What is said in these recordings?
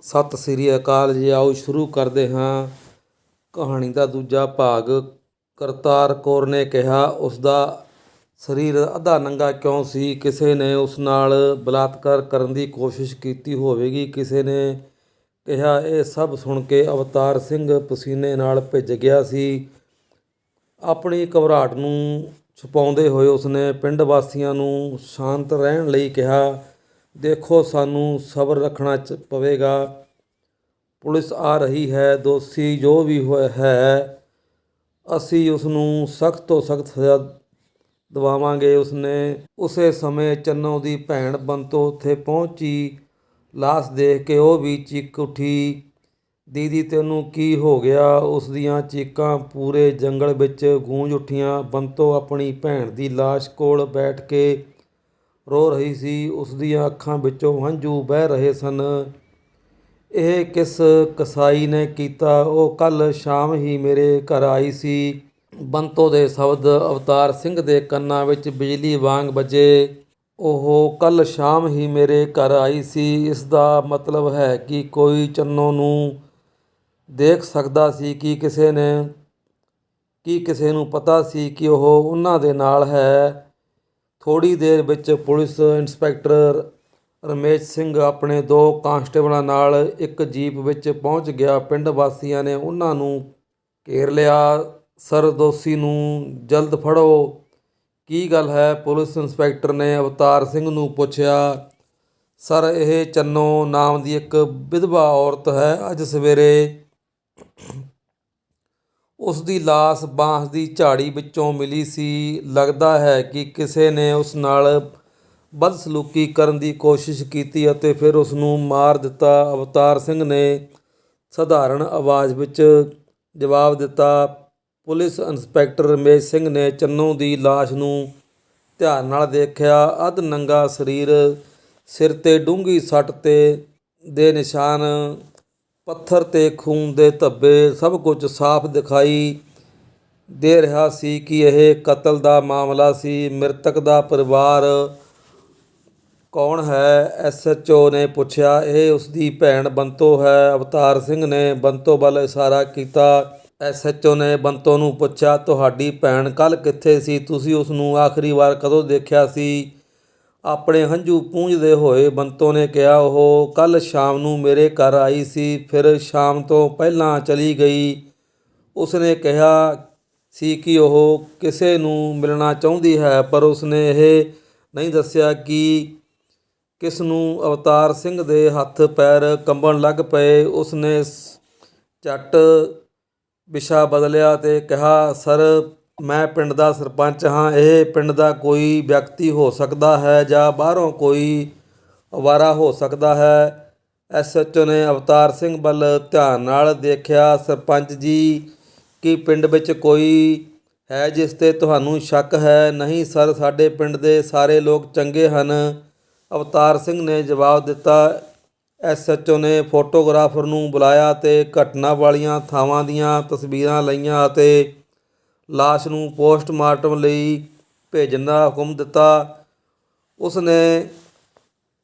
ਸਤਿ ਸ੍ਰੀ ਅਕਾਲ ਜੀ, ਆਓ ਸ਼ੁਰੂ ਕਰਦੇ ਹਾਂ। ਕਹਾਣੀ ਦਾ ਦੂਜਾ ਭਾਗ। ਕਰਤਾਰ ਕੌਰ ਨੇ ਕਿਹਾ ਉਸ ਦਾ ਸਰੀਰ ਅੱਧਾ ਨੰਗਾ ਕਿਉਂ ਸੀ? ਕਿਸੇ ਨੇ ਉਸ ਨਾਲ ਬਲਾਤਕਾਰ ਕਰਨ ਦੀ ਕੋਸ਼ਿਸ਼ ਕੀਤੀ ਹੋਵੇਗੀ। ਕਿਸੇ ਨੇ ਕਿਹਾ, ਇਹ ਸਭ ਸੁਣ ਕੇ ਅਵਤਾਰ ਸਿੰਘ ਪਸੀਨੇ ਨਾਲ ਭਿੱਜ ਗਿਆ ਸੀ। ਆਪਣੀ ਘਬਰਾਹਟ ਨੂੰ ਛੁਪਾਉਂਦੇ ਹੋਏ ਉਸਨੇ ਪਿੰਡ ਵਾਸੀਆਂ ਨੂੰ ਸ਼ਾਂਤ ਰਹਿਣ ਲਈ ਕਿਹਾ ਦੇਖੋ ਸਾਨੂੰ ਸਬਰ ਰੱਖਣਾ ਚ ਪਵੇਗਾ। ਪੁਲਿਸ ਆ ਰਹੀ ਹੈ, ਦੋਸ਼ੀ ਜੋ ਵੀ ਹੋਇਆ ਹੈ, ਅਸੀਂ ਉਸ ਨੂੰ ਸਖਤ ਤੋਂ ਸਖਤ ਸਜ਼ਾ ਦਿਵਾਵਾਂਗੇ। ਉਸਨੇ ਉਸੇ ਸਮੇਂ ਚੰਨੋ ਦੀ ਭੈਣ ਬੰਤੋ ਉੱਥੇ ਪਹੁੰਚੀ। ਲਾਸ਼ ਦੇਖ ਕੇ ਉਹ ਵੀ ਚੀਕ ਉੱਠੀ। ਦੀਦੀ, ਤੈਨੂੰ ਕੀ ਹੋ ਗਿਆ? ਉਸ ਦੀਆਂ ਚੀਕਾਂ ਪੂਰੇ ਜੰਗਲ ਵਿੱਚ ਗੂੰਜ ਉੱਠੀਆਂ। ਬੰਤੋ ਆਪਣੀ ਭੈਣ ਦੀ ਲਾਸ਼ ਕੋਲ ਬੈਠ ਕੇ ਰੋ ਰਹੀ ਸੀ ਉਸ ਦੀਆਂ ਅੱਖਾਂ ਵਿੱਚੋਂ ਹੰਝੂ ਵਹਿ ਰਹੇ ਸਨ। ਇਹ ਕਿਸ ਕਸਾਈ ਨੇ ਕੀਤਾ? ਉਹ ਕੱਲ ਸ਼ਾਮ ਹੀ ਮੇਰੇ ਘਰ ਆਈ ਸੀ। ਬੰਤੋ ਦੇ ਸ਼ਬਦ ਅਵਤਾਰ ਸਿੰਘ ਦੇ ਕੰਨਾਂ ਵਿੱਚ ਬਿਜਲੀ ਵਾਂਗ ਵੱਜੇ। ਉਹ ਕੱਲ ਸ਼ਾਮ ਹੀ ਮੇਰੇ ਘਰ ਆਈ ਸੀ। ਇਸ ਦਾ ਮਤਲਬ ਹੈ ਕਿ ਕੋਈ ਚੰਨੋ ਨੂੰ ਦੇਖ ਸਕਦਾ ਸੀ ਕਿ ਕਿਸੇ ਨੇ, ਕੀ ਕਿਸੇ ਨੂੰ ਪਤਾ ਸੀ ਕਿ ਉਹ ਉਹਨਾਂ ਦੇ ਨਾਲ ਹੈ। ਥੋੜੀ ਦੇਰ ਵਿੱਚ ਪੁਲਿਸ ਇੰਸਪੈਕਟਰ ਰਮੇਸ਼ ਸਿੰਘ ਆਪਣੇ ਦੋ ਕਾਂਸਟੇਬਲਾਂ ਨਾਲ ਇੱਕ ਜੀਪ ਵਿੱਚ ਪਹੁੰਚ ਗਿਆ। ਪਿੰਡ ਵਾਸੀਆਂ ਨੇ ਉਹਨਾਂ ਨੂੰ ਘੇਰ ਲਿਆ। ਸਰ, ਦੋਸ਼ੀ ਨੂੰ ਜਲਦ ਫੜੋ। ਕੀ ਗੱਲ ਹੈ? ਪੁਲਿਸ ਇੰਸਪੈਕਟਰ ਨੇ ਅਵਤਾਰ ਸਿੰਘ ਨੂੰ ਪੁੱਛਿਆ। ਸਰ, ਇਹ ਚੰਨੋ ਨਾਮ ਦੀ ਇੱਕ ਵਿਧਵਾ ਔਰਤ ਹੈ। ਅੱਜ ਸਵੇਰੇ ਉਸ ਦੀ ਲਾਸ਼ ਬਾਂਸ ਦੀ ਝਾੜੀ ਵਿੱਚੋਂ ਮਿਲੀ ਸੀ। ਲੱਗਦਾ ਹੈ ਕਿ ਕਿਸੇ ਨੇ ਉਸ ਨਾਲ ਬਦਸਲੂਕੀ ਕਰਨ ਦੀ ਕੋਸ਼ਿਸ਼ ਕੀਤੀ ਅਤੇ ਫਿਰ ਉਸ ਨੂੰ ਮਾਰ ਦਿੱਤਾ। ਅਵਤਾਰ ਸਿੰਘ ਨੇ ਸਧਾਰਨ ਆਵਾਜ਼ ਵਿੱਚ ਜਵਾਬ ਦਿੱਤਾ, ਪੁਲਿਸ ਇੰਸਪੈਕਟਰ ਰਮੇਸ਼ ਸਿੰਘ ਨੇ ਚੰਨੋ ਦੀ ਲਾਸ਼ ਨੂੰ ਧਿਆਨ ਨਾਲ ਦੇਖਿਆ। ਅੱਧ ਨੰਗਾ ਸਰੀਰ, ਸਿਰ ਤੇ ਡੂੰਘੀ ਸੱਟ ਤੇ ਦੇ ਨਿਸ਼ਾਨ ਪੱਥਰ ਤੇ ਖੂਨ ਦੇ ਧੱਬੇ ਸਭ ਕੁਝ ਸਾਫ਼ ਦਿਖਾਈ ਦੇ ਰਿਹਾ ਸੀ ਕਿ ਇਹ ਕਤਲ ਦਾ ਮਾਮਲਾ ਸੀ। ਮ੍ਰਿਤਕ ਦਾ ਪਰਿਵਾਰ ਕੌਣ ਹੈ? ਐਸਐਚਓ ਨੇ ਪੁੱਛਿਆ। ਇਹ ਉਸ ਦੀ ਭੈਣ ਬੰਤੋ ਹੈ। ਅਵਤਾਰ ਸਿੰਘ ਨੇ ਬੰਤੋ ਵੱਲ ਇਸ਼ਾਰਾ ਕੀਤਾ। ਐਸਐਚਓ ਨੇ ਬੰਤੋ ਨੂੰ ਪੁੱਛਿਆ, ਤੁਹਾਡੀ ਭੈਣ ਕੱਲ ਕਿੱਥੇ ਸੀ? ਤੁਸੀਂ ਉਸ ਨੂੰ ਆਖਰੀ ਵਾਰ ਕਦੋਂ ਦੇਖਿਆ ਸੀ? ਆਪਣੇ ਹੰਝੂ ਪੂੰਝਦੇ ਹੋਏ ਬੰਤੋ ਨੇ ਕਿਹਾ ਉਹ ਕੱਲ ਸ਼ਾਮ ਨੂੰ ਮੇਰੇ ਘਰ ਆਈ ਸੀ, ਫਿਰ ਸ਼ਾਮ ਤੋਂ ਪਹਿਲਾਂ ਚਲੀ ਗਈ। ਉਸਨੇ ਕਿਹਾ ਸੀ ਕਿ ਉਹ ਕਿਸੇ ਨੂੰ ਮਿਲਣਾ ਚਾਹੁੰਦੀ ਹੈ, ਪਰ ਉਸਨੇ ਇਹ ਨਹੀਂ ਦੱਸਿਆ ਕਿ ਕਿਸ ਨੂੰ ਅਵਤਾਰ ਸਿੰਘ ਦੇ ਹੱਥ ਪੈਰ ਕੰਬਣ ਲੱਗ ਪਏ। ਉਸਨੇ ਸ- ਝੱਟ ਵਿਸ਼ਾ ਬਦਲਿਆ ਤੇ ਕਿਹਾ, ਸਰ ਮੈਂ ਪਿੰਡ ਦਾ ਸਰਪੰਚ ਹਾਂ, ਇਹ ਪਿੰਡ ਦਾ ਕੋਈ ਵਿਅਕਤੀ ਹੋ ਸਕਦਾ ਹੈ ਜਾਂ ਬਾਹਰੋਂ ਕੋਈ ਅਵਾਰਾ ਹੋ ਸਕਦਾ ਹੈ? ਐਸਐਚਓ ਨੇ ਅਵਤਾਰ ਸਿੰਘ ਵੱਲ ਧਿਆਨ ਨਾਲ ਦੇਖਿਆ। ਸਰਪੰਚ ਜੀ, ਕੀ ਪਿੰਡ ਵਿੱਚ ਕੋਈ ਹੈ ਜਿਸ ਤੇ ਤੁਹਾਨੂੰ ਸ਼ੱਕ ਹੈ? ਨਹੀਂ ਸਰ, ਸਾਡੇ ਪਿੰਡ ਦੇ ਸਾਰੇ ਲੋਕ ਚੰਗੇ ਹਨ। ਅਵਤਾਰ ਸਿੰਘ ਨੇ ਜਵਾਬ ਦਿੱਤਾ। ਐਸਐਚਓ ਨੇ ਫੋਟੋਗ੍ਰਾਫਰ ਨੂੰ ਬੁਲਾਇਆ ਤੇ ਘਟਨਾ ਵਾਲੀਆਂ ਥਾਵਾਂ ਦੀਆਂ ਤਸਵੀਰਾਂ ਲਈਆਂ ਅਤੇ ਲਾਸ਼ ਨੂੰ ਪੋਸਟਮਾਰਟਮ ਲਈ ਭੇਜਣ ਦਾ ਹੁਕਮ ਦਿੱਤਾ। ਉਸ ਨੇ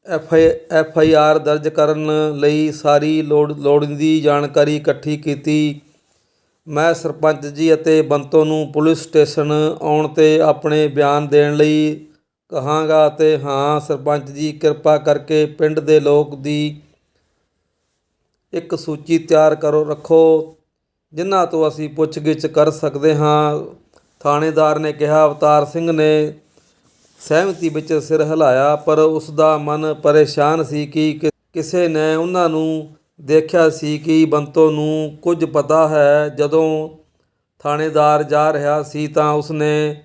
F I F I R ਦਰਜ ਕਰਨ ਲਈ ਸਾਰੀ ਲੋੜ ਲੋੜੀਂਦੀ ਜਾਣਕਾਰੀ ਇਕੱਠੀ ਕੀਤੀ। ਮੈਂ ਸਰਪੰਚ ਜੀ ਅਤੇ ਬੰਤੋ ਨੂੰ ਪੁਲਿਸ ਸਟੇਸ਼ਨ ਆਉਣ ਤੇ ਆਪਣੇ ਬਿਆਨ ਦੇਣ ਲਈ ਕਹਾਂਗਾ ਅਤੇ ਹਾਂ, ਸਰਪੰਚ ਜੀ, ਕਿਰਪਾ ਕਰਕੇ ਪਿੰਡ ਦੇ ਲੋਕ ਦੀ ਇੱਕ ਸੂਚੀ ਤਿਆਰ ਕਰੋ, ਰੱਖੋ। ਜਿਨ੍ਹਾਂ ਤੋਂ ਅਸੀਂ ਪੁੱਛਗਿੱਛ ਕਰ ਸਕਦੇ ਹਾਂ। ਥਾਣੇਦਾਰ ਨੇ ਕਿਹਾ, ਅਵਤਾਰ ਸਿੰਘ ਨੇ ਸਹਿਮਤੀ ਵਿੱਚ ਸਿਰ ਹਿਲਾਇਆ, ਪਰ ਉਸ ਦਾ ਮਨ ਪਰੇਸ਼ਾਨ ਸੀ ਕਿ ਕਿਸੇ ਨੇ ਉਹਨਾਂ ਨੂੰ ਦੇਖਿਆ ਸੀ ਕਿ ਬੰਤੋ ਨੂੰ ਕੁਝ ਪਤਾ ਹੈ। ਜਦੋਂ ਥਾਣੇਦਾਰ ਜਾ ਰਿਹਾ ਸੀ ਤਾਂ ਉਸਨੇ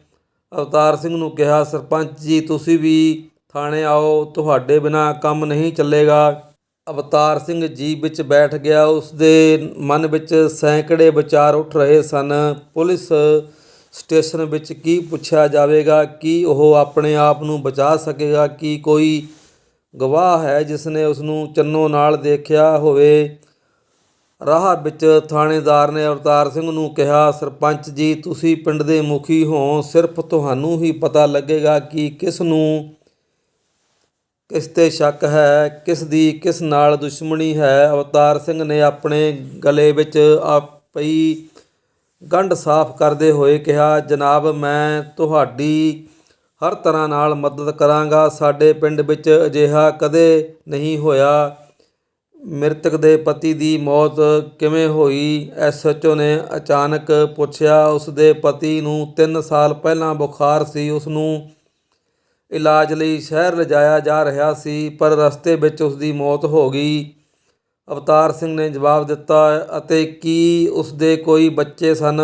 ਅਵਤਾਰ ਸਿੰਘ ਨੂੰ ਕਿਹਾ, ਸਰਪੰਚ ਜੀ, ਤੁਸੀਂ ਵੀ ਥਾਣੇ ਆਓ, ਤੁਹਾਡੇ ਬਿਨਾ ਕੰਮ ਨਹੀਂ ਚੱਲੇਗਾ। ਅਵਤਾਰ ਸਿੰਘ ਜੀ ਵਿੱਚ ਬੈਠ ਗਿਆ ਉਸ ਦੇ ਮਨ ਵਿੱਚ ਸੈਂਕੜੇ ਵਿਚਾਰ ਉੱਠ ਰਹੇ ਸਨ। ਪੁਲਿਸ ਸਟੇਸ਼ਨ ਵਿੱਚ ਕੀ ਪੁੱਛਿਆ ਜਾਵੇਗਾ, ਕੀ ਉਹ ਆਪਣੇ ਆਪ ਨੂੰ ਬਚਾ ਸਕੇਗਾ, ਕਿ ਕੋਈ ਗਵਾਹ ਹੈ ਜਿਸ ਨੇ ਉਸ ਨੂੰ ਚੰਨੋ ਨਾਲ ਦੇਖਿਆ ਹੋਵੇ। ਰਾਹ ਵਿੱਚ ਥਾਣੇਦਾਰ ਨੇ ਅਵਤਾਰ ਸਿੰਘ ਨੂੰ ਕਿਹਾ, ਸਰਪੰਚ ਜੀ, ਤੁਸੀਂ ਪਿੰਡ ਦੇ ਮੁਖੀ ਹੋ, ਸਿਰਫ ਤੁਹਾਨੂੰ ਹੀ ਪਤਾ ਲੱਗੇਗਾ ਕਿ ਕਿਸ ਨੂੰ ਕਿਸ ਤੇ ਸ਼ੱਕ ਹੈ, ਕਿਸ ਦੀ ਕਿਸ ਨਾਲ ਦੁਸ਼ਮਣੀ ਹੈ? ਅਵਤਾਰ ਸਿੰਘ ਨੇ ਆਪਣੇ ਗਲੇ ਵਿੱਚ ਆ ਪਈ ਗੰਢ ਸਾਫ਼ ਕਰਦੇ ਹੋਏ ਕਿਹਾ, ਜਨਾਬ, ਮੈਂ ਤੁਹਾਡੀ ਹਰ ਤਰ੍ਹਾਂ ਨਾਲ ਮਦਦ ਕਰਾਂਗਾ। ਸਾਡੇ ਪਿੰਡ ਵਿੱਚ ਅਜਿਹਾ ਕਦੇ ਨਹੀਂ ਹੋਇਆ। ਮ੍ਰਿਤਕ ਦੇ ਪਤੀ ਦੀ ਮੌਤ ਕਿਵੇਂ ਹੋਈ? ਐਸਐਚਓ ਨੇ ਅਚਾਨਕ ਪੁੱਛਿਆ। ਉਸ ਦੇ ਪਤੀ ਨੂੰ 3 ਸਾਲ ਪਹਿਲਾਂ ਬੁਖਾਰ ਸੀ। ਉਸ ਨੂੰ ਇਲਾਜ ਲਈ ਸ਼ਹਿਰ ਲਿਜਾਇਆ ਜਾ ਰਿਹਾ ਸੀ, ਪਰ ਰਸਤੇ ਵਿੱਚ ਉਸ ਦੀ ਮੌਤ ਹੋ ਗਈ। ਅਵਤਾਰ ਸਿੰਘ ਨੇ ਜਵਾਬ ਦਿੱਤਾ, ਅਤੇ ਕੀ ਉਸ ਦੇ ਕੋਈ ਬੱਚੇ ਸਨ?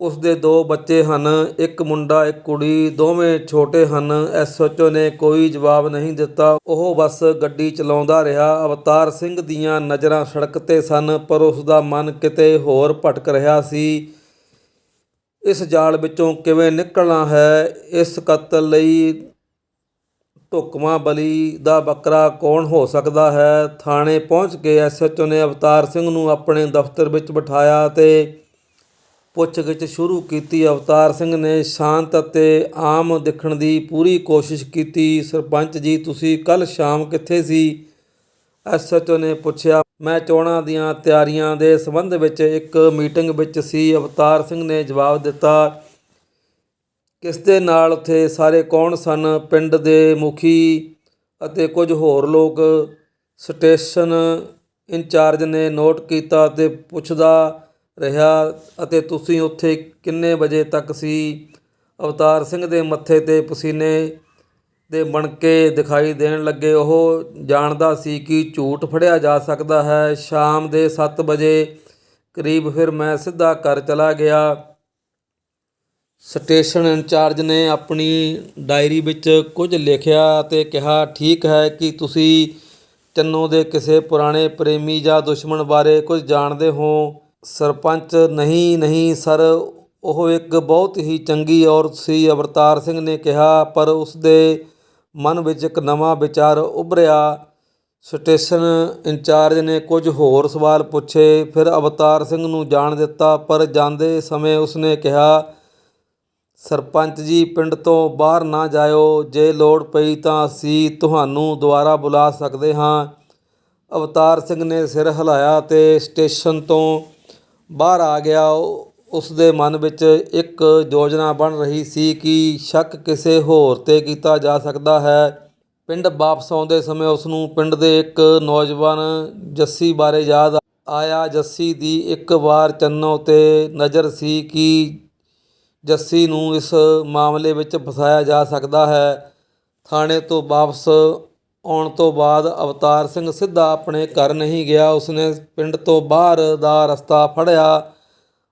ਉਸ ਦੇ ਦੋ ਬੱਚੇ ਹਨ, ਇੱਕ ਮੁੰਡਾ, ਇੱਕ ਕੁੜੀ, ਦੋਵੇਂ ਛੋਟੇ ਹਨ। ਐਸਐਚਓ ਨੇ ਕੋਈ ਜਵਾਬ ਨਹੀਂ ਦਿੱਤਾ। ਉਹ ਬਸ ਗੱਡੀ ਚਲਾਉਂਦਾ ਰਿਹਾ। ਅਵਤਾਰ ਸਿੰਘ ਦੀਆਂ ਨਜ਼ਰਾਂ ਸੜਕ ਤੇ ਸਨ, ਪਰ ਉਸ ਦਾ ਮਨ ਕਿਤੇ ਹੋਰ ਭਟਕ ਰਿਹਾ ਸੀ। ਇਸ ਜਾਲ ਵਿੱਚੋਂ ਕਿਵੇਂ ਨਿਕਲਣਾ ਹੈ, ਇਸ ਕਤਲ ਲਈ ਢੁਕਵਾਂ ਬਲੀ ਦਾ ਬੱਕਰਾ ਕੌਣ ਹੋ ਸਕਦਾ ਹੈ? ਥਾਣੇ ਪਹੁੰਚ ਕੇ ਐਸਐਚਓ ਨੇ ਅਵਤਾਰ ਸਿੰਘ ਨੂੰ ਆਪਣੇ ਦਫ਼ਤਰ ਵਿੱਚ ਬਿਠਾਇਆ ਤੇ ਪੁੱਛਗਿੱਛ ਸ਼ੁਰੂ ਕੀਤੀ। ਅਵਤਾਰ ਸਿੰਘ ਨੇ ਸ਼ਾਂਤ ਅਤੇ ਆਮ ਦਿਖਣ ਦੀ ਪੂਰੀ ਕੋਸ਼ਿਸ਼ ਕੀਤੀ। ਸਰਪੰਚ ਜੀ, ਤੁਸੀਂ ਕੱਲ ਸ਼ਾਮ ਕਿੱਥੇ ਸੀ? ਐਸਐਚਓ ਨੇ ਪੁੱਛਿਆ, ਮੈਂ ਚੋਣਾਂ ਦੀਆਂ ਤਿਆਰੀਆਂ ਦੇ ਸੰਬੰਧ ਵਿੱਚ ਇੱਕ ਮੀਟਿੰਗ ਵਿੱਚ ਸੀ। ਅਵਤਾਰ ਸਿੰਘ ਨੇ ਜਵਾਬ ਦਿੱਤਾ, ਕਿਸ ਦੇ ਨਾਲ ਉੱਥੇ ਸਾਰੇ ਕੌਣ ਸਨ? ਪਿੰਡ ਦੇ ਮੁਖੀ ਅਤੇ ਕੁਝ ਹੋਰ ਲੋਕ। ਸਟੇਸ਼ਨ ਇੰਚਾਰਜ ਨੇ ਨੋਟ ਕੀਤਾ ਤੇ ਪੁੱਛਦਾ ਰਿਹਾ, ਅਤੇ ਤੁਸੀਂ ਉੱਥੇ ਕਿੰਨੇ ਵਜੇ ਤੱਕ ਸੀ? ਅਵਤਾਰ ਸਿੰਘ ਦੇ ਮੱਥੇ ਤੇ ਪਸੀਨੇ ਦੇ ਮਣਕੇ ਦਿਖਾਈ ਦੇਣ ਲੱਗੇ। ਉਹ ਜਾਣਦਾ ਸੀ ਕਿ ਝੂਠ ਫੜਿਆ ਜਾ ਸਕਦਾ ਹੈ। ਸ਼ਾਮ ਦੇ 7 ਵਜੇ ਕਰੀਬ ਫਿਰ ਮੈਂ ਸਿੱਧਾ ਘਰ ਚਲਾ ਗਿਆ। ਸਟੇਸ਼ਨ ਇੰਚਾਰਜ ਨੇ ਆਪਣੀ ਡਾਇਰੀ ਵਿੱਚ ਕੁਝ ਲਿਖਿਆ ਤੇ ਕਿਹਾ, ਠੀਕ ਹੈ ਕਿ ਤੁਸੀਂ ਚੰਨੋ ਦੇ ਕਿਸੇ ਪੁਰਾਣੇ ਪ੍ਰੇਮੀ ਜਾਂ ਦੁਸ਼ਮਣ ਬਾਰੇ ਕੁਝ ਜਾਣਦੇ ਹੋ? ਸਰਪੰਚ ਨਹੀਂ ਨਹੀਂ ਸਰ। ਉਹ ਇੱਕ ਬਹੁਤ ਹੀ ਚੰਗੀ ਔਰਤ ਸੀ। ਅਵਤਾਰ ਸਿੰਘ ਨੇ ਕਿਹਾ, ਪਰ ਉਸ ਦੇ ਮਨ ਵਿੱਚ ਇੱਕ ਨਵਾਂ ਵਿਚਾਰ ਉਭਰਿਆ। ਸਟੇਸ਼ਨ ਇੰਚਾਰਜ ਨੇ ਕੁਝ ਹੋਰ ਸਵਾਲ ਪੁੱਛੇ। ਫਿਰ ਅਵਤਾਰ ਸਿੰਘ ਨੂੰ ਜਾਣ ਦਿੱਤਾ, ਪਰ ਜਾਂਦੇ ਸਮੇਂ ਉਸਨੇ ਕਿਹਾ, ਸਰਪੰਚ ਜੀ, ਪਿੰਡ ਤੋਂ ਬਾਹਰ ਨਾ ਜਾਇਓ। ਜੇ ਲੋੜ ਪਈ ਤਾਂ ਅਸੀਂ ਤੁਹਾਨੂੰ ਦੁਬਾਰਾ ਬੁਲਾ ਸਕਦੇ ਹਾਂ। ਅਵਤਾਰ ਸਿੰਘ ਨੇ ਸਿਰ ਹਿਲਾਇਆ ਤੇ ਸਟੇਸ਼ਨ ਤੋਂ ਬਾਹਰ ਆ ਗਿਆ। ਉਹ- ਉਸ ਦੇ ਮਨ ਵਿੱਚ ਇੱਕ ਯੋਜਨਾ ਬਣ ਰਹੀ ਸੀ ਕਿ ਸ਼ੱਕ ਕਿਸੇ ਹੋਰ ਤੇ ਕੀਤਾ ਜਾ ਸਕਦਾ ਹੈ। ਪਿੰਡ ਵਾਪਸ ਆਉਂਦੇ ਸਮੇਂ ਉਸ ਨੂੰ ਪਿੰਡ ਦੇ ਇੱਕ ਨੌਜਵਾਨ ਜੱਸੀ ਬਾਰੇ ਯਾਦ ਆਇਆ। ਜੱਸੀ ਦੀ ਇੱਕ ਵਾਰ ਚੰਨੋ ਤੇ ਨਜ਼ਰ ਸੀ ਕਿ ਜੱਸੀ ਨੂੰ ਇਸ ਮਾਮਲੇ ਵਿੱਚ ਫਸਾਇਆ ਜਾ ਸਕਦਾ ਹੈ। ਥਾਣੇ ਤੋਂ ਵਾਪਸ ਆਉਣ ਤੋਂ ਬਾਅਦ ਅਵਤਾਰ ਸਿੰਘ ਸਿੱਧਾ ਆਪਣੇ ਘਰ ਨਹੀਂ ਗਿਆ। ਉਸਨੇ ਪਿੰਡ ਤੋਂ ਬਾਹਰ ਦਾ ਰਸਤਾ ਫੜਿਆ।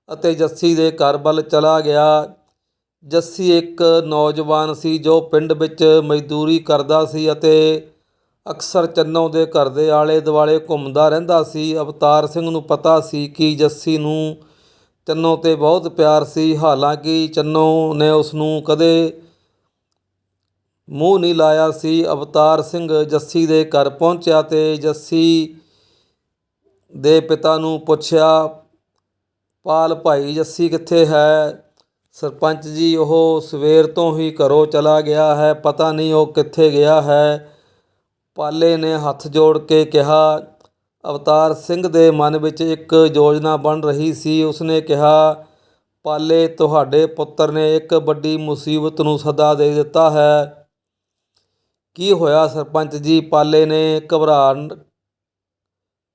ਅਤੇ ਜੱਸੀ ਦੇ ਘਰ ਵੱਲ ਚਲਾ ਗਿਆ। ਜੱਸੀ ਇੱਕ ਨੌਜਵਾਨ ਸੀ ਜੋ ਪਿੰਡ ਵਿੱਚ ਮਜ਼ਦੂਰੀ ਕਰਦਾ ਸੀ ਅਤੇ ਅਕਸਰ ਚੰਨੋ ਦੇ ਘਰ ਦੇ ਆਲੇ ਦੁਆਲੇ ਘੁੰਮਦਾ ਰਹਿੰਦਾ ਸੀ। ਅਵਤਾਰ ਸਿੰਘ ਨੂੰ ਪਤਾ ਸੀ ਕਿ ਜੱਸੀ ਨੂੰ ਚੰਨੋ ਤੇ ਬਹੁਤ ਪਿਆਰ ਸੀ। ਹਾਲਾਂਕਿ ਚੰਨੋ ਨੇ ਉਸ ਨੂੰ ਕਦੇ ਮੂੰਹ ਨਹੀਂ ਲਾਇਆ ਸੀ। ਅਵਤਾਰ ਸਿੰਘ ਜੱਸੀ ਦੇ ਘਰ ਪਹੁੰਚਿਆ ਤੇ ਜੱਸੀ ਦੇ ਪਿਤਾ ਨੂੰ ਪੁੱਛਿਆ ਪਾਲ ਭਾਈ ਜੱਸੀ ਕਿੱਥੇ ਹੈ? ਸਰਪੰਚ ਜੀ, ਉਹ ਸਵੇਰ ਤੋਂ ਹੀ ਘਰੋਂ ਚਲਾ ਗਿਆ ਹੈ, ਪਤਾ ਨਹੀਂ ਉਹ ਕਿੱਥੇ ਗਿਆ ਹੈ। ਪਾਲੇ ਨੇ ਹੱਥ ਜੋੜ ਕੇ ਕਿਹਾ, ਅਵਤਾਰ ਸਿੰਘ ਦੇ ਮਨ ਵਿੱਚ ਇੱਕ ਯੋਜਨਾ ਬਣ ਰਹੀ ਸੀ। ਉਸਨੇ ਕਿਹਾ, ਪਾਲੇ, ਤੁਹਾਡੇ ਪੁੱਤਰ ਨੇ ਇੱਕ ਵੱਡੀ ਮੁਸੀਬਤ ਨੂੰ ਸੱਦਾ ਦੇ ਦਿੱਤਾ ਹੈ। ਕੀ ਹੋਇਆ ਸਰਪੰਚ ਜੀ? ਪਾਲੇ ਨੇ ਘਬਰਾਹਟ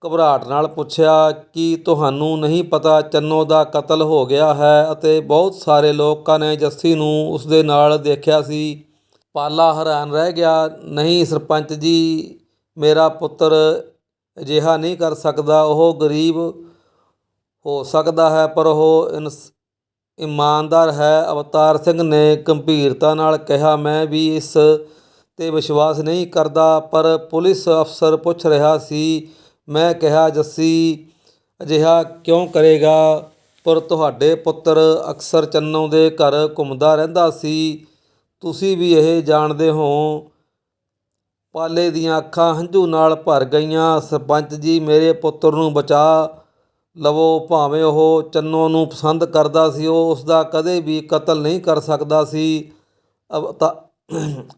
ਘਬਰਾਹਟ ਨਾਲ ਪੁੱਛਿਆ ਕਿ ਤੁਹਾਨੂੰ ਨਹੀਂ ਪਤਾ ਚੰਨੋ ਦਾ ਕਤਲ ਹੋ ਗਿਆ ਹੈ ਅਤੇ ਬਹੁਤ ਸਾਰੇ ਲੋਕਾਂ ਨੇ ਜੱਸੀ ਨੂੰ ਉਸ ਦੇ ਨਾਲ ਦੇਖਿਆ ਸੀ। ਪਾਲਾ ਹੈਰਾਨ ਰਹਿ ਗਿਆ, ਨਹੀਂ ਸਰਪੰਚ ਜੀ, ਮੇਰਾ ਪੁੱਤਰ ਅਜਿਹਾ ਨਹੀਂ ਕਰ ਸਕਦਾ, ਉਹ ਗਰੀਬ ਹੋ ਸਕਦਾ ਹੈ, ਪਰ ਉਹ ਇਨਸ, ਇਮਾਨਦਾਰ ਹੈ। ਅਵਤਾਰ ਸਿੰਘ ਨੇ ਗੰਭੀਰਤਾ ਨਾਲ ਕਿਹਾ, ਮੈਂ ਵੀ ਇਸ ਤੇ ਵਿਸ਼ਵਾਸ ਨਹੀਂ ਕਰਦਾ, ਪਰ ਪੁਲਿਸ ਅਫਸਰ ਪੁੱਛ ਰਿਹਾ ਸੀ ਮੈਂ ਕਿਹਾ, ਜੱਸੀ, ਅਜਿਹਾ ਕਿਉਂ ਕਰੇਗਾ? ਪਰ ਤੁਹਾਡੇ ਪੁੱਤਰ ਅਕਸਰ ਚੰਨੋ ਦੇ ਘਰ ਘੁੰਮਦਾ ਰਹਿੰਦਾ ਸੀ। ਤੁਸੀਂ ਵੀ ਇਹ ਜਾਣਦੇ ਹੋ। ਪਾਲੇ ਦੀਆਂ ਅੱਖਾਂ ਹੰਝੂ ਨਾਲ ਭਰ ਗਈਆਂ। ਸਰਪੰਚ ਜੀ, ਮੇਰੇ ਪੁੱਤਰ ਨੂੰ ਬਚਾ ਲਵੋ। ਭਾਵੇਂ ਉਹ ਚੰਨੋ ਨੂੰ ਪਸੰਦ ਕਰਦਾ ਸੀ, ਉਹ ਉਸ ਦਾ ਕਦੇ ਵੀ ਕਤਲ ਨਹੀਂ ਕਰ ਸਕਦਾ ਸੀ। ਅਵਤਾ,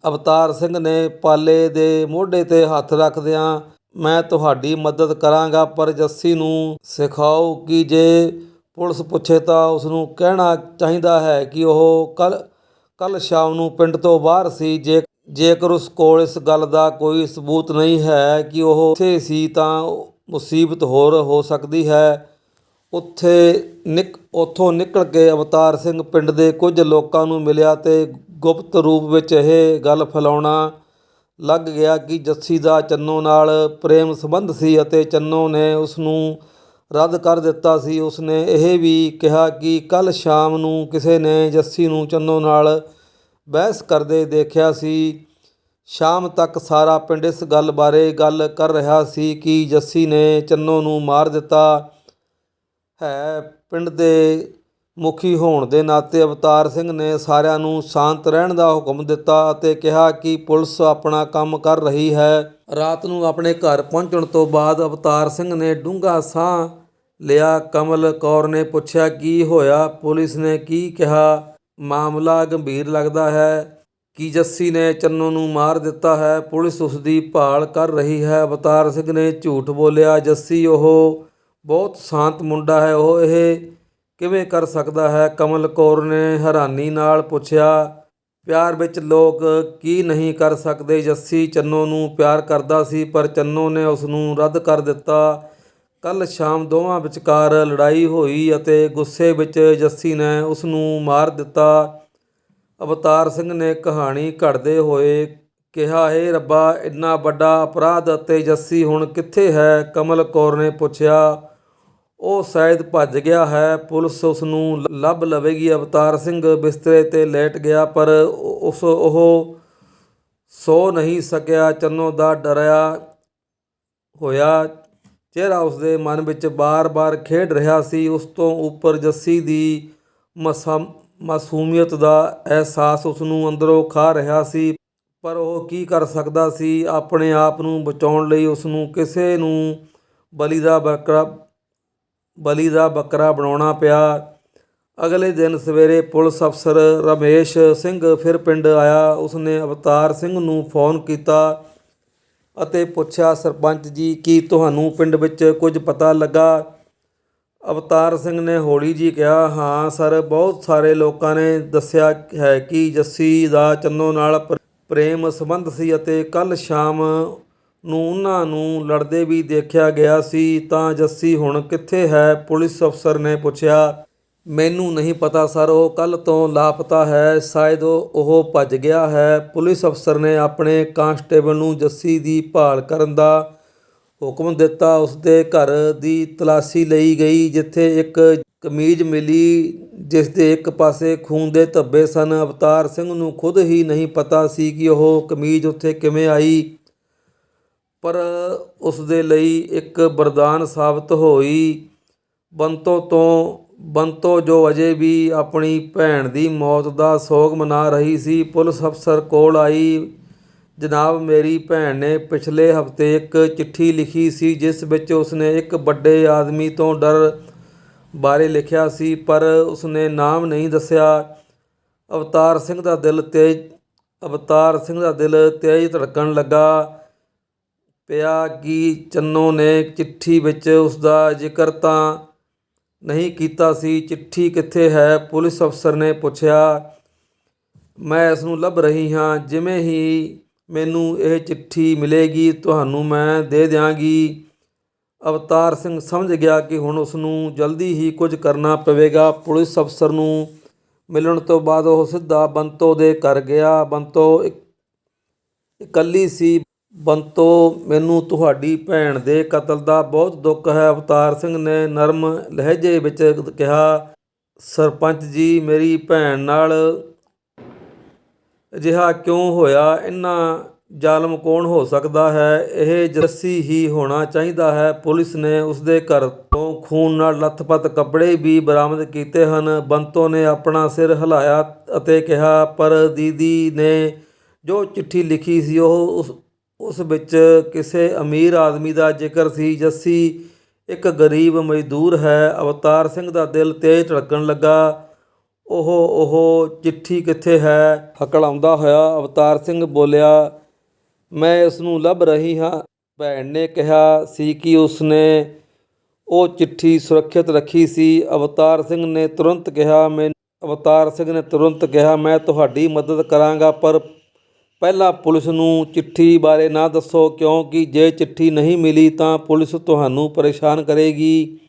ਅਵਤਾਰ ਸਿੰਘ ਨੇ ਪਾਲੇ ਦੇ ਮੋਢੇ ਤੇ ਹੱਥ ਰੱਖਦਿਆਂ ਮੈਂ ਤੁਹਾਡੀ ਮਦਦ ਕਰਾਂਗਾ, ਪਰ ਜੱਸੀ ਨੂੰ ਸਿਖਾਓ ਕਿ ਜੇ ਪੁਲਿਸ ਪੁੱਛੇ ਤਾਂ ਉਸ ਨੂੰ ਕਹਿਣਾ ਚਾਹੀਦਾ ਹੈ ਕਿ ਉਹ ਕੱਲ ਕੱਲ ਸ਼ਾਮ ਨੂੰ ਪਿੰਡ ਤੋਂ ਬਾਹਰ ਸੀ। ਜੇ, ਜੇਕਰ ਉਸ ਕੋਲ ਇਸ ਗੱਲ ਦਾ ਕੋਈ ਸਬੂਤ ਨਹੀਂ ਹੈ ਕਿ ਉਹ ਉੱਥੇ ਸੀ ਤਾਂ ਮੁਸੀਬਤ ਹੋਰ ਹੋ ਸਕਦੀ ਹੈ। ਉੱਥੇ ਨਿਕ, ਉੱਥੋਂ ਨਿਕਲ ਕੇ ਅਵਤਾਰ ਸਿੰਘ ਪਿੰਡ ਦੇ ਕੁਝ ਲੋਕਾਂ ਨੂੰ ਮਿਲਿਆ ਤੇ ਗੁਪਤ ਰੂਪ ਵਿੱਚ ਇਹ ਗੱਲ ਫੈਲਾਉਣਾ ਲੱਗ ਗਿਆ ਕਿ ਜੱਸੀ ਦਾ ਚੰਨੋ ਨਾਲ ਪ੍ਰੇਮ ਸੰਬੰਧ ਸੀ ਅਤੇ ਚੰਨੋ ਨੇ ਉਸ ਨੂੰ ਰੱਦ ਕਰ ਦਿੱਤਾ ਸੀ। ਉਸ ਨੇ ਇਹ ਵੀ ਕਿਹਾ ਕਿ ਕੱਲ ਸ਼ਾਮ ਨੂੰ ਕਿਸੇ ਨੇ ਜੱਸੀ ਨੂੰ ਚੰਨੋ ਨਾਲ ਬਹਿਸ ਕਰਦੇ ਦੇਖਿਆ ਸੀ। ਸ਼ਾਮ ਤੱਕ ਸਾਰਾ ਪਿੰਡ ਇਸ ਗੱਲ ਬਾਰੇ ਗੱਲ ਕਰ ਰਿਹਾ ਸੀ ਕਿ ਜੱਸੀ ਨੇ ਚੰਨੋ ਨੂੰ ਮਾਰ ਦਿੱਤਾ ਹੈ। ਪਿੰਡ ਦੇ ਮੁਖੀ ਹੋਣ ਦੇ ਨਾਤੇ ਅਵਤਾਰ ਸਿੰਘ ਨੇ ਸਾਰਿਆਂ ਨੂੰ ਸ਼ਾਂਤ ਰਹਿਣ ਦਾ ਹੁਕਮ ਦਿੱਤਾ ਅਤੇ ਕਿਹਾ ਕਿ ਪੁਲਿਸ ਆਪਣਾ ਕੰਮ ਕਰ ਰਹੀ ਹੈ। ਰਾਤ ਨੂੰ ਆਪਣੇ ਘਰ ਪਹੁੰਚਣ ਤੋਂ ਬਾਅਦ ਅਵਤਾਰ ਸਿੰਘ ਨੇ ਡੂੰਘਾ ਸਾਹ ਲਿਆ। ਕਮਲ ਕੌਰ ਨੇ ਪੁੱਛਿਆ, ਕੀ ਹੋਇਆ? ਪੁਲਿਸ ਨੇ ਕੀ ਕਿਹਾ? ਮਾਮਲਾ ਗੰਭੀਰ ਲੱਗਦਾ ਹੈ। ਕਿ ਜੱਸੀ ਨੇ ਚੰਨੋ ਨੂੰ ਮਾਰ ਦਿੱਤਾ ਹੈ? ਪੁਲਿਸ ਉਸ ਦੀ ਭਾਲ ਕਰ ਰਹੀ ਹੈ। ਅਵਤਾਰ ਸਿੰਘ ਨੇ ਝੂਠ ਬੋਲਿਆ, ਜੱਸੀ, ਉਹ ਬਹੁਤ ਸ਼ਾਂਤ ਮੁੰਡਾ ਹੈ, ਉਹ ਇਹ ਕਿਵੇਂ ਕਰ ਸਕਦਾ ਹੈ? ਕਮਲ ਕੌਰ ਨੇ ਹੈਰਾਨੀ ਨਾਲ ਪੁੱਛਿਆ, ਪਿਆਰ ਵਿੱਚ ਲੋਕ ਕੀ ਨਹੀਂ ਕਰ ਸਕਦੇ? ਜੱਸੀ ਚੰਨੋ ਨੂੰ ਪਿਆਰ ਕਰਦਾ ਸੀ, ਪਰ ਚੰਨੋ ਨੇ ਉਸ ਨੂੰ ਰੱਦ ਕਰ ਦਿੱਤਾ। ਕੱਲ ਸ਼ਾਮ ਦੋਵਾਂ ਵਿਚਕਾਰ ਲੜਾਈ ਹੋਈ ਅਤੇ ਗੁੱਸੇ ਵਿੱਚ ਜੱਸੀ ਨੇ ਉਸ ਨੂੰ ਮਾਰ ਦਿੱਤਾ। ਅਵਤਾਰ ਸਿੰਘ ਨੇ ਕਹਾਣੀ ਘੜਦੇ ਹੋਏ ਕਿਹਾ, ਹੈ ਰੱਬਾ, ਇੰਨਾ ਵੱਡਾ ਅਪਰਾਧ ਅਤੇ ਜੱਸੀ ਹੁਣ ਕਿੱਥੇ ਹੈ? ਕਮਲ ਕੌਰ ਨੇ ਪੁੱਛਿਆ ਉਹ ਸ਼ਾਇਦ ਭੱਜ ਗਿਆ ਹੈ। ਪੁਲਿਸ ਉਸ ਨੂੰ ਲ- ਲੱਭ ਲਵੇਗੀ। ਅਵਤਾਰ ਸਿੰਘ ਬਿਸਤਰੇ ਤੇ ਲੇਟ ਗਿਆ, ਪਰ ਉਸ, ਉਹ ਸੋ ਨਹੀਂ ਸਕਿਆ। ਚੰਨੋ ਦਾ ਡਰਿਆ ਹੋਇਆ ਚਿਹਰਾ ਉਸਦੇ ਮਨ ਵਿੱਚ ਬਾਰ-ਬਾਰ ਖੇਡ ਰਿਹਾ ਸੀ। ਉਸ ਤੋਂ ਉੱਪਰ ਜੱਸੀ ਦੀ ਮਸਾ ਮਾਸੂਮੀਅਤ ਦਾ ਅਹਿਸਾਸ ਉਸ ਨੂੰ ਅੰਦਰੋਂ ਖਾ ਰਿਹਾ ਸੀ। ਪਰ ਉਹ ਕੀ ਕਰ ਸਕਦਾ ਸੀ? ਆਪਣੇ ਆਪ ਨੂੰ ਬਚਾਉਣ ਲਈ ਉਸ ਨੂੰ ਕਿਸੇ ਨੂੰ ਬਲੀ ਦਾ ਬਰਕਰਾ ਬਲੀ ਦਾ ਬੱਕਰਾ ਬਣਾਉਣਾ ਪਿਆ। ਅਗਲੇ ਦਿਨ ਸਵੇਰੇ ਪੁਲਿਸ ਅਫਸਰ ਰਮੇਸ਼ ਸਿੰਘ ਫਿਰ ਪਿੰਡ ਆਇਆ। ਉਸਨੇ ਅਵਤਾਰ ਸਿੰਘ ਨੂੰ ਫੋਨ ਕੀਤਾ ਅਤੇ ਪੁੱਛਿਆ, ਸਰਪੰਚ ਜੀ, ਕੀ ਤੁਹਾਨੂੰ ਪਿੰਡ ਵਿੱਚ ਕੁਝ ਪਤਾ ਲੱਗਾ? ਅਵਤਾਰ ਸਿੰਘ ਨੇ ਹੌਲੀ ਜੀ ਕਿਹਾ, ਹਾਂ ਸਰ, ਬਹੁਤ ਸਾਰੇ ਲੋਕਾਂ ਨੇ ਦੱਸਿਆ ਹੈ ਕਿ ਜੱਸੀ ਦਾ ਚੰਨੋ ਨਾਲ ਪ੍ਰੇਮ ਸੰਬੰਧ ਸੀ ਅਤੇ ਕੱਲ ਸ਼ਾਮ ਨੂੰ ਉਹਨਾਂ ਨੂੰ ਲੜਦੇ ਵੀ ਦੇਖਿਆ ਗਿਆ ਸੀ, ਤਾਂ ਜੱਸੀ ਹੁਣ ਕਿੱਥੇ ਹੈ? ਪੁਲਿਸ ਅਫਸਰ ਨੇ ਪੁੱਛਿਆ, ਮੈਨੂੰ ਨਹੀਂ ਪਤਾ ਸਰ, ਉਹ ਕੱਲ ਤੋਂ ਲਾਪਤਾ ਹੈ, ਸ਼ਾਇਦ ਉਹ ਉਹ ਭੱਜ ਗਿਆ ਹੈ। ਪੁਲਿਸ ਅਫਸਰ ਨੇ ਆਪਣੇ ਕਾਂਸਟੇਬਲ ਨੂੰ ਜੱਸੀ ਦੀ ਭਾਲ ਕਰਨ ਦਾ ਹੁਕਮ ਦਿੱਤਾ। ਉਸਦੇ ਘਰ ਦੀ ਤਲਾਸ਼ੀ ਲਈ ਗਈ, ਜਿੱਥੇ ਇੱਕ ਕਮੀਜ਼ ਮਿਲੀ, ਜਿਸ ਦੇ ਇੱਕ ਪਾਸੇ ਖੂਨ ਦੇ ਧੱਬੇ ਸਨ। ਅਵਤਾਰ ਸਿੰਘ ਨੂੰ ਖੁਦ ਹੀ ਨਹੀਂ ਪਤਾ ਸੀ ਕਿ ਉਹ ਕਮੀਜ਼ ਉੱਥੇ ਕਿਵੇਂ ਆਈ। ਪਰ ਉਸ ਦੇ ਲਈ ਇੱਕ ਵਰਦਾਨ ਸਾਬਤ ਹੋਈ, ਬੰਤੋ ਤੋਂ, ਬੰਤੋ ਜੋ ਅਜੇ ਵੀ ਆਪਣੀ ਭੈਣ ਦੀ ਮੌਤ ਦਾ ਸੋਗ ਮਨਾ ਰਹੀ ਸੀ, ਪੁਲਿਸ ਅਫਸਰ ਕੋਲ ਆਈ। ਜਨਾਬ, ਮੇਰੀ ਭੈਣ ਨੇ ਪਿਛਲੇ ਹਫ਼ਤੇ ਇੱਕ ਚਿੱਠੀ ਲਿਖੀ ਸੀ, ਜਿਸ ਵਿੱਚ ਉਸਨੇ ਇੱਕ ਵੱਡੇ ਆਦਮੀ ਤੋਂ ਡਰ ਬਾਰੇ ਲਿਖਿਆ ਸੀ, ਪਰ ਉਸਨੇ ਨਾਮ ਨਹੀਂ ਦੱਸਿਆ। ਅਵਤਾਰ ਸਿੰਘ ਦਾ ਦਿਲ ਤੇਜ਼, ਅਵਤਾਰ ਸਿੰਘ ਦਾ ਦਿਲ ਤੇਜ਼ ਧੜਕਣ ਲੱਗਾ। ਪਿਆ ਕਿ ਚੰਨੋ ਨੇ ਚਿੱਠੀ ਵਿੱਚ ਉਸ ਦਾ ਜ਼ਿਕਰ ਤਾਂ ਨਹੀਂ ਕੀਤਾ ਸੀ। ਚਿੱਠੀ ਕਿੱਥੇ ਹੈ? ਪੁਲਿਸ ਅਫਸਰ ਨੇ ਪੁੱਛਿਆ, ਮੈਂ ਇਸ ਨੂੰ ਲੱਭ ਰਹੀ ਹਾਂ। ਜਿਵੇਂ ਹੀ ਮੈਨੂੰ ਇਹ ਚਿੱਠੀ ਮਿਲੇਗੀ, ਤੁਹਾਨੂੰ ਮੈਂ ਦੇ ਦਿਆਂਗੀ। ਅਵਤਾਰ ਸਿੰਘ ਸਮਝ ਗਿਆ ਕਿ ਹੁਣ ਉਸ ਨੂੰ ਜਲਦੀ ਹੀ ਕੁਝ ਕਰਨਾ ਪਵੇਗਾ। ਪੁਲਿਸ ਅਫਸਰ ਨੂੰ ਮਿਲਣ ਤੋਂ ਬਾਅਦ ਉਹ ਸਿੱਧਾ ਬੰਤੋ ਦੇ ਘਰ ਗਿਆ। ਬੰਤੋ ਇਕ- ਇਕੱਲੀ ਸੀ। ਬੰਤੋ, ਮੈਨੂੰ ਤੁਹਾਡੀ ਭੈਣ ਦੇ ਕਤਲ ਦਾ ਬਹੁਤ ਦੁੱਖ ਹੈ। ਅਵਤਾਰ ਸਿੰਘ ਨੇ ਨਰਮ ਲਹਿਜੇ ਵਿੱਚ ਕਿਹਾ, ਸਰਪੰਚ ਜੀ, ਮੇਰੀ ਭੈਣ ਨਾਲ ਅਜਿਹਾ ਕਿਉਂ ਹੋਇਆ? ਇੰਨਾ ਜ਼ਾਲਮ ਕੌਣ ਹੋ ਸਕਦਾ ਹੈ? ਇਹ ਜੱਸੀ ਹੀ ਹੋਣਾ ਚਾਹੀਦਾ ਹੈ। ਪੁਲਿਸ ਨੇ ਉਸਦੇ ਘਰ ਤੋਂ ਖੂਨ ਨਾਲ ਲੱਥਪੱਥ ਕੱਪੜੇ ਵੀ ਬਰਾਮਦ ਕੀਤੇ ਹਨ। ਬੰਤੋ ਨੇ ਆਪਣਾ ਸਿਰ ਹਿਲਾਇਆ ਅਤੇ ਕਿਹਾ, ਪਰ ਦੀਦੀ ਨੇ ਜੋ ਚਿੱਠੀ ਲਿਖੀ ਸੀ, ਉਹ ਉਸ ਉਸ ਵਿੱਚ ਕਿਸੇ ਅਮੀਰ ਆਦਮੀ ਦਾ ਜ਼ਿਕਰ ਸੀ, ਜੱਸੀ, ਇੱਕ ਗਰੀਬ ਮਜ਼ਦੂਰ ਹੈ, ਅਵਤਾਰ ਸਿੰਘ ਦਾ ਦਿਲ ਤੇਜ਼ ਧੜਕਣ ਲੱਗਾ। ਉਹ ਉਹ ਚਿੱਠੀ ਕਿੱਥੇ ਹੈ? ਹਕਲਾਉਂਦਾ ਹੋਇਆ, ਅਵਤਾਰ ਸਿੰਘ ਬੋਲਿਆ, ਮੈਂ ਇਸ ਨੂੰ ਲੱਭ ਰਹੀ ਹਾਂ। ਭੈਣ ਨੇ ਕਿਹਾ, ਸੀ ਕਿ ਉਸਨੇ ਉਹ ਚਿੱਠੀ ਸੁਰੱਖਿਅਤ ਰੱਖੀ ਸੀ। ਅਵਤਾਰ ਸਿੰਘ ਨੇ ਤੁਰੰਤ ਕਿਹਾ, ਮੈਂ, ਅਵਤਾਰ ਸਿੰਘ ਨੇ ਤੁਰੰਤ ਕਿਹਾ, ਮੈਂ ਤੁਹਾਡੀ ਮਦਦ ਕਰਾਂਗਾ, ਪਰ ਪਹਿਲਾਂ ਪੁਲਿਸ ਨੂੰ ਚਿੱਠੀ ਬਾਰੇ ਨਾ ਦੱਸੋ, ਕਿਉਂਕਿ ਜੇ ਚਿੱਠੀ ਨਹੀਂ ਮਿਲੀ ਤਾਂ ਪੁਲਿਸ ਤੁਹਾਨੂੰ ਪਰੇਸ਼ਾਨ ਕਰੇਗੀ।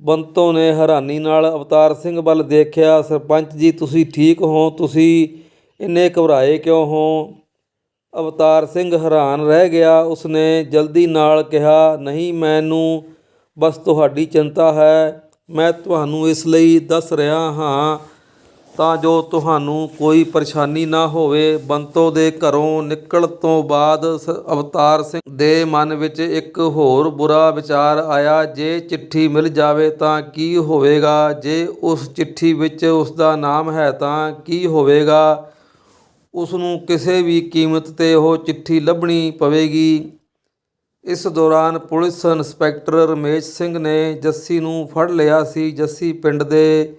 ਬੰਤੋ ਨੇ ਹੈਰਾਨੀ ਨਾਲ ਅਵਤਾਰ ਸਿੰਘ ਵੱਲ ਦੇਖਿਆ, ਸਰਪੰਚ ਜੀ, ਤੁਸੀਂ ਠੀਕ ਹੋ? ਤੁਸੀਂ ਇੰਨੇ ਘਬਰਾਏ ਕਿਉਂ ਹੋ? ਅਵਤਾਰ ਸਿੰਘ ਹੈਰਾਨ ਰਹਿ ਗਿਆ। ਉਸਨੇ ਜਲਦੀ ਨਾਲ ਕਿਹਾ, ਨਹੀਂ, ਮੈਨੂੰ ਬਸ ਤੁਹਾਡੀ ਚਿੰਤਾ ਹੈ। ਮੈਂ ਤੁਹਾਨੂੰ ਇਸ ਲਈ ਦੱਸ ਰਿਹਾ ਹਾਂ ਤਾਂ ਜੋ ਤੁਹਾਨੂੰ ਕੋਈ ਪਰੇਸ਼ਾਨੀ ਨਾ ਹੋਵੇ, ਬੰਤੋ ਦੇ ਘਰੋਂ ਨਿਕਲ ਤੋਂ ਬਾਅਦ ਸ- ਅਵਤਾਰ ਸਿੰਘ ਦੇ ਮਨ ਵਿੱਚ ਇੱਕ ਹੋਰ ਬੁਰਾ ਵਿਚਾਰ ਆਇਆ, ਜੇ ਚਿੱਠੀ ਮਿਲ ਜਾਵੇ ਤਾਂ ਕੀ ਹੋਵੇਗਾ? ਜੇ ਉਸ ਚਿੱਠੀ ਵਿੱਚ ਉਸ ਦਾ ਨਾਮ ਹੈ ਤਾਂ ਕੀ ਹੋਵੇਗਾ? ਉਸ ਨੂੰ ਕਿਸੇ ਵੀ ਕੀਮਤ ਤੇ ਉਹ ਚਿੱਠੀ ਲੱਭਣੀ ਪਵੇਗੀ। ਇਸ ਦੌਰਾਨ ਪੁਲਿਸ ਇੰਸਪੈਕਟਰ ਰਮੇਸ਼ ਸਿੰਘ ਨੇ ਜੱਸੀ ਨੂੰ ਫੜ ਲਿਆ ਸੀ। ਜੱਸੀ ਪਿੰਡ ਦੇ